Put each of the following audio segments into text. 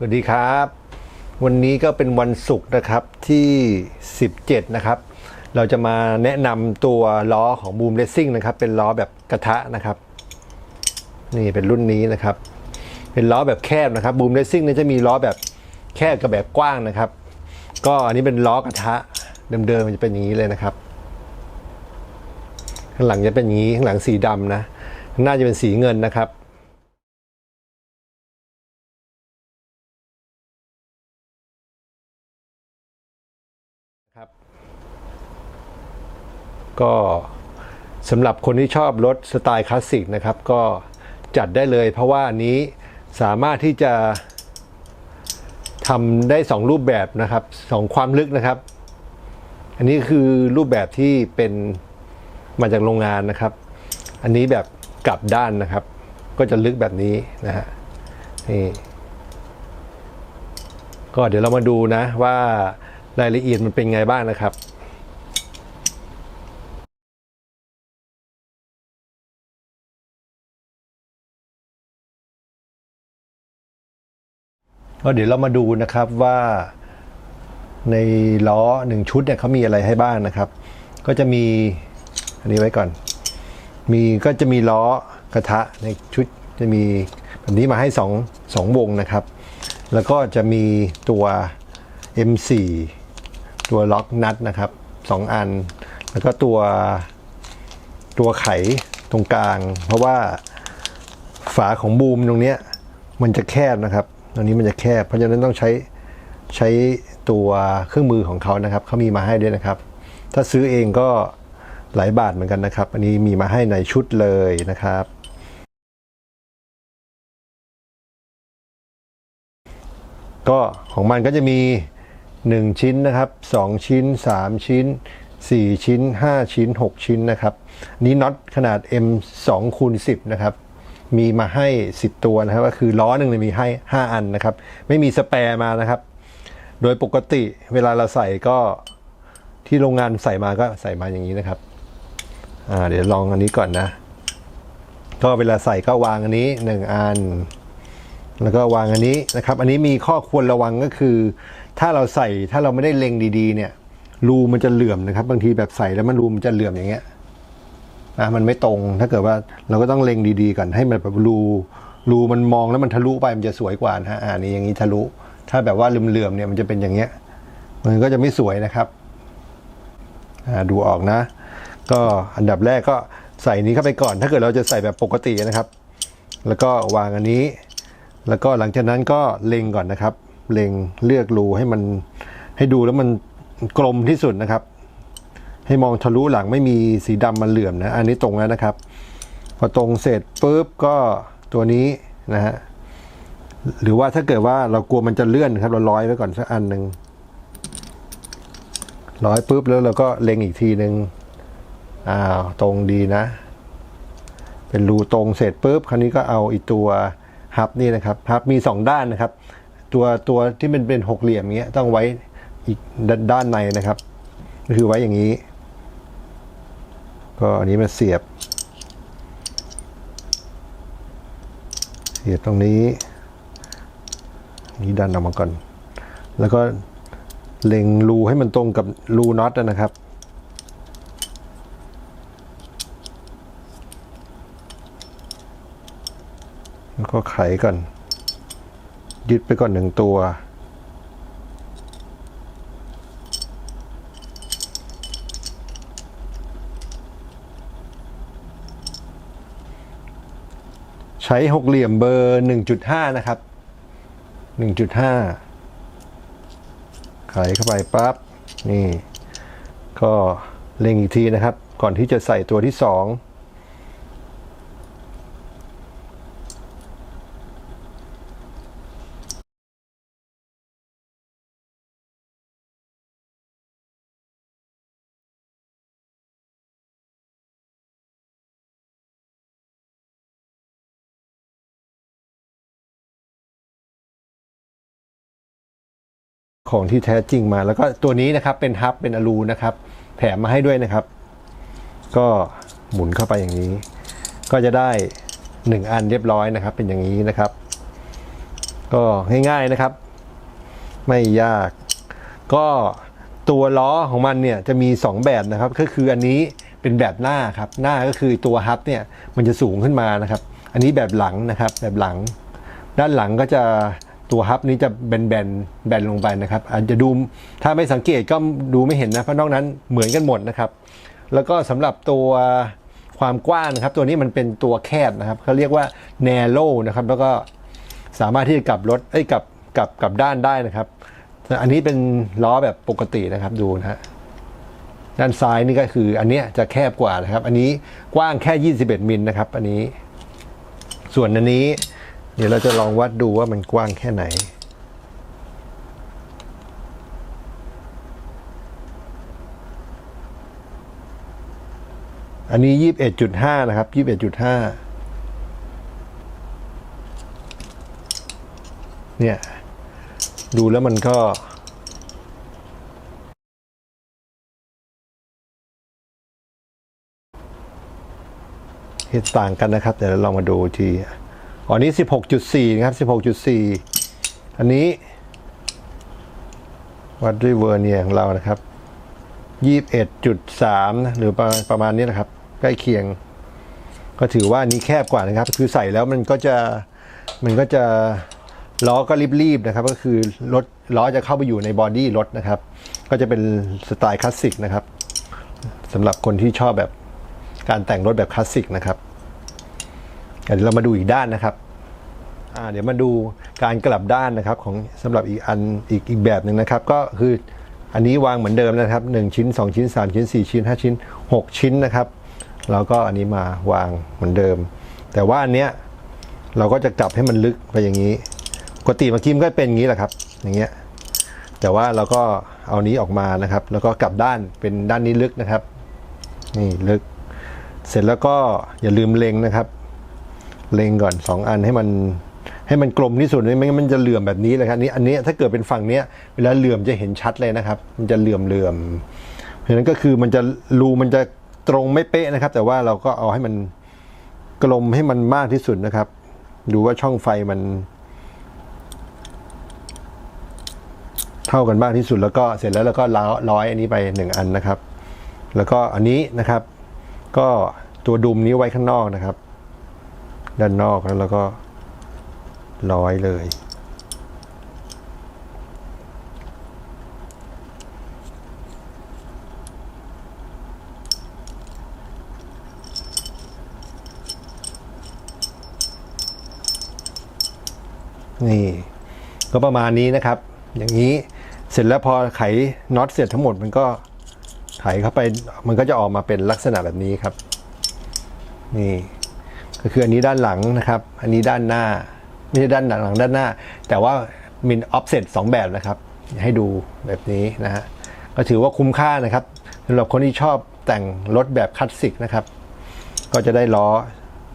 สวัสดีครับ วันนี้ก็เป็นวันศุกร์นะครับที่ 17 นะครับ เราจะมาแนะนำตัวล้อของบูมเลสซิ่งนะครับ เป็นล้อแบบกระทะนะครับ นี่เป็นรุ่นนี้นะครับ เป็นล้อแบบแคบนะครับบูมเลสซิ่งเนี่ยจะมีล้อแบบแคบกับแบบกว้างนะครับ ก็อันนี้เป็นล้อกระทะเดิมๆมันจะเป็นอย่างนี้เลยนะครับ ข้างหลังจะเป็นอย่างนี้ข้างหลังสีดำนะข้างหน้าจะเป็นสีเงินนะครับ ก็สำหรับคนที่ชอบรถสไตล์คลาสสิกนะครับ ก็จัดได้เลย เพราะว่าอันนี้สามารถที่จะทำได้ 2 รูปแบบนะครับสองความลึกนะครับ อันนี้คือรูปแบบที่เป็นมาจากโรงงานนะครับ อันนี้แบบกลับด้านนะครับ ก็จะลึกแบบนี้นะฮะนี่ก็เดี๋ยวเรามาดูนะว่ารายละเอียดมันเป็นไงบ้างนะครับ ก็เดี๋ยวเรามาดูนะครับว่าในล้อหนึ่งชุดเนี่ยเขามีอะไรให้บ้างนะครับ ก็จะมีอันนี้ไว้ก่อน มีก็จะมีล้อกระทะในชุดจะมีแบบนี้มาให้สองสองวงนะครับ แล้วก็จะมีตัว M4 ตัวล็อกนัดนะครับสองอัน แล้วก็ตัวตัวไขตรงกลาง เพราะว่าฝาของบูมตรงเนี้ยมันจะแคบนะครับ ตรงนี้มันจะแคบ เพราะฉะนั้นต้องใช้ใช้ตัวเครื่องมือของเขานะครับเขามีมาให้ด้วยนะครับ ถ้าซื้อเองก็หลายบาทเหมือนกันนะครับ อันนี้มีมาให้ในชุดเลยนะครับ ก็ของมันก็จะมี 1 ชิ้นนะครับ 2 ชิ้น 3 ชิ้น 4 ชิ้น 5 ชิ้น 6 ชิ้นนะครับ นี้น็อตขนาด M 2คูณ10 นะครับ มีมาให้ 10 ตัวนะครับ ก็คือล้อหนึ่งเนี่ยมีให้ 5 อันนะครับ ไม่มีสแปร์มานะครับ โดยปกติเวลาเราใส่ก็ที่โรงงานใส่มาก็ใส่มาอย่างนี้นะครับเดี๋ยวลองอันนี้ก่อนนะ ก็เวลาใส่ก็วางอันนี้ 1 อัน แล้วก็วางอันนี้นะครับ อันนี้มีข้อควรระวังก็คือ ถ้าเราใส่ถ้าเราไม่ได้เล็งดีๆ เนี่ยรูมันจะเหลื่อมนะครับ บางทีแบบใส่แล้วมันรูมันจะเหลื่อมอย่างเงี้ย นะมันไม่ตรงถ้าเกิดว่าเราก็ต้องเล็งดีๆก่อนให้มันแบบรูรูมันมองแล้วมันทะลุไปมันจะสวยกว่านะฮะอ่านี่อย่างนี้ทะลุ ถ้าแบบว่าเหลื่อมๆเนี่ยมันจะเป็นอย่างเงี้ยมันก็จะไม่สวยนะครับอ่าดูออกนะ ก็อันดับแรกก็ใส่นี้เข้าไปก่อน ถ้าเกิดเราจะใส่แบบปกตินะครับ แล้วก็วางอันนี้ แล้วก็หลังจากนั้นก็เล็งก่อนนะครับ เล็งเลือกรูให้มันให้ดูแล้วมันกลมที่สุดนะครับ ให้มองทะลุหลังไม่มีสีดำมันเหลื่อมนะ อันนี้ตรงแล้วนะครับ พอตรงเสร็จปุ๊บก็ตัวนี้นะฮะหรือว่าถ้าเกิดว่าเรากลัวมันจะเลื่อนครับ เราร้อยไว้ก่อนสักอันหนึ่งร้อยปุ๊บแล้วเราก็เล็งอีกทีหนึ่งอ้าวตรงดีนะ เป็นรูตรงเสร็จปุ๊บคราวนี้ก็เอาอีตัวฮับนี่นะครับฮับมีสองด้านนะครับ ตัวตัวที่มันเป็นหกเหลี่ยมเงี้ยต้องไว้อีกด้านในนะครับ คือไว้อย่างนี้ ก็อันนี้มาเสียบ เสียบตรงนี้ นี่ดันออกมาก่อน แล้วก็เล็งรูให้มันตรงกับรูน็อตนะครับแล้วก็ไขก่อน ยึดไปก่อนหนึ่งตัว ใช้หกเหลี่ยมเบอร์หนึ่งจุดห้านะครับหนึ่งจุดห้าไขเข้าไปปั๊บนี่ ก็เล็งอีกทีนะครับ ก่อนที่จะใส่ตัวที่สอง ของที่แท้จริงมา แล้วก็ตัวนี้นะครับเป็นฮับเป็นอลูนะครับ แถมมาให้ด้วยนะครับ ก็หมุนเข้าไปอย่างนี้ ก็จะได้หนึ่งอันเรียบร้อยนะครับ เป็นอย่างนี้นะครับ ก็ง่ายๆนะครับ ไม่ยาก ก็ตัวล้อของมันเนี่ยจะมี 2 แบบนะครับ ก็คืออันนี้เป็นแบบหน้าครับ หน้าก็คือตัวฮับเนี่ยมันจะสูงขึ้นมานะครับ อันนี้แบบหลังนะครับ แบบหลัง ด้านหลังก็จะ ตัวฮับนี้จะแบนแบนแบนลงไปนะครับ อาจจะดูถ้าไม่สังเกตก็ดูไม่เห็นนะเพราะนอกนั้นเหมือนกันหมดนะครับ แล้วก็สำหรับตัวความกว้างนะครับ ตัวนี้มันเป็นตัวแคบนะครับเขาเรียกว่า narrow นะครับ แล้วก็สามารถที่จะกลับรถเอ้ยกลับกลับกลับด้านได้นะครับ อันนี้เป็นล้อแบบปกตินะครับดูนะฮะด้านซ้ายนี่ก็คืออันเนี้ยจะแคบกว่านะครับ อันนี้กว้างแค่ 21มิลนะครับ อันนี้ ส่วนอันนี้ เดี๋ยวเราจะลองวัดดูว่ามันกว้างแค่ไหน อันนี้21.5นะครับ21.5เอ็ดจุดห้าเนี่ย ดูแล้วมันก็เหตุต่างกันนะครับ เดี๋ยวเราลองมาดูที อ๋อนี้ 16.4 นะครับ 16.4 อันนี้ วัดด้วยเวอร์เนียของเรานะครับ 21.3นะหรือประประมาณนี้นะครับ ใกล้เคียง ก็ถือว่านนี้แคบกว่านะครับ คือใส่แล้วมันก็จะมันก็จะล้อก็รีบๆนะครับ ก็คือรถล้อจะเข้าไปอยู่ในบอดี้รถนะครับ ก็จะเป็นสไตล์คลาสสิกนะครับสำหรับคนที่ชอบแบบการแต่งรถแบบคลาสสิกนะครับ เดี๋ยวเรามาดูอีกด้านนะครับเดี๋ยวมาดูการกลับด้านนะครับของสำหรับอีกอันอีกอีกแบบหนึ่งนะครับ ก็คืออันนี้วางเหมือนเดิมนะครับ 1 ชิ้น 2 ชิ้น 3 ชิ้น 4 ชิ้น 5 ชิ้น 6 ชิ้นนะครับแล้วก็อันนี้มาวางเหมือนเดิม แต่ว่าอันเนี้ยเราก็จะกลับให้มันลึกไปอย่างนี้ปกติเมื่อกี้มันก็เป็นอย่างนี้แหละครับ อย่างเงี้ยแต่ว่าเราก็เอานี้ออกมานะครับ แล้วก็กลับด้านเป็นด้านนี้ลึกนะครับ นี่ลึก เสร็จแล้วก็อย่าลืมเล็งนะครับ เล็งก่อน 2 อันให้มันให้มันกลมที่สุดไม่งั้นมันจะเหลื่อมแบบนี้เลยครับนี่อันนี้ถ้าเกิดเป็นฝั่งเนี้ยเวลาเหลื่อมจะเห็นชัดเลยนะครับ มันจะเหลื่อมเหลื่อมเพราะนั้นก็คือมันจะรูมันจะตรงไม่เป๊ะนะครับ แต่ว่าเราก็เอาให้มันกลมให้มันมากที่สุดนะครับ ดูว่าช่องไฟมัน เท่ากันมากที่สุดแล้วก็เสร็จแล้วเราก็ล้อร้อยอันนี้ไปหนึ่งอันนะครับ แล้วก็อันนี้นะครับ ก็ตัวดุมนี้ไว้ข้างนอกนะครับ ด้านนอกแล้วเราก็ร้อยเลย นี่ ก็ประมาณนี้นะครับ อย่างนี้เสร็จแล้วพอไขน็อตเสร็จทั้งหมดมันก็ไขเข้าไปมันก็จะออกมาเป็นลักษณะแบบนี้ครับ นี่ ก็คืออันนี้ด้านหลังนะครับ อันนี้ด้านหน้า ไม่ใช่ด้านหลังด้านหน้า แต่ว่ามินออฟเซตสองแบบนะครับ ให้ดูแบบนี้นะฮะก็ถือว่าคุ้มค่านะครับสำหรับคนที่ชอบแต่งรถแบบคลาสสิกนะครับ ก็จะได้ล้อ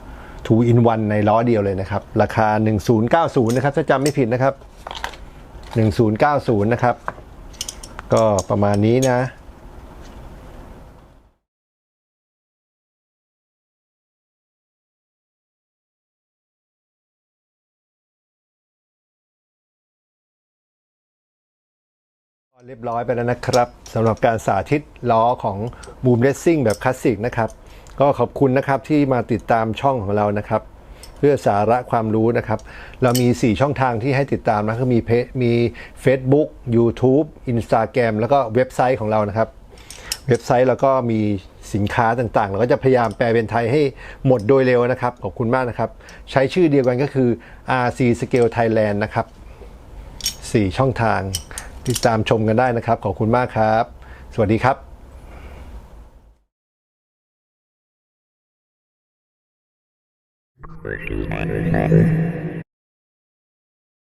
2 in 1 ในล้อเดียวเลยนะครับ ราคา 1090 นะครับ ถ้าจำไม่ผิดนะครับ 1090 นะครับ ก็ประมาณนี้นะ เรียบร้อยไปแล้วนะครับสำหรับการสาธิตล้อของ Boom Racing แบบคลาสสิกนะครับ ก็ขอบคุณนะครับที่มาติดตามช่องของเรานะครับ เพื่อสาระความรู้นะครับ เรามี 4 ช่องทางที่ให้ติดตามนะคือมีเพมี Facebook YouTube Instagram แล้วก็เว็บไซต์ของเรานะครับ เว็บไซต์แล้วก็มีสินค้าต่างๆ เราก็จะพยายามแปลเป็นไทยให้หมดโดยเร็วนะครับ ขอบคุณมากนะครับ ใช้ชื่อเดียวกันก็คือ RC Scale Thailand นะครับ 4 ช่องทาง ติดตามชมกันได้นะครับ ขอบคุณมากครับ สวัสดีครับ Thank you.